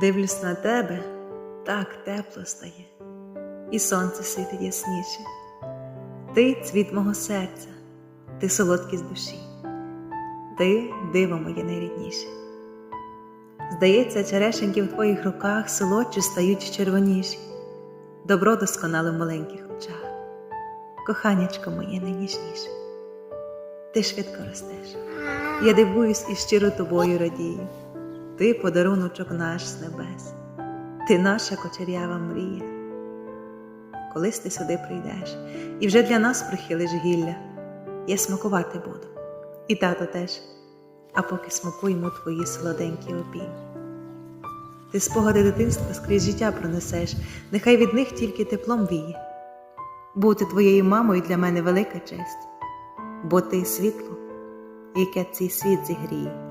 Дивлюсь на тебе, так тепло стає, і сонце світить ясніше. Ти цвіт мого серця, ти солодкість душі, ти диво моє найрідніше. Здається, черешеньки в твоїх руках солодші стають червоніші, добро досконале в маленьких очах, коханячко моє найніжніше. Ти швидко ростеш, я дивуюсь і щиро тобою радію. Ти подаруночок наш з небес, ти наша кочерява мрія. Колись ти сюди прийдеш, і вже для нас прихилиш гілля, я смакувати буду, і тато теж, а поки смакуємо твої солоденькі обійми. Ти спогади дитинства скрізь життя пронесеш, нехай від них тільки теплом віє. Бути твоєю мамою для мене велика честь, бо ти світло, яке цей світ зігріє.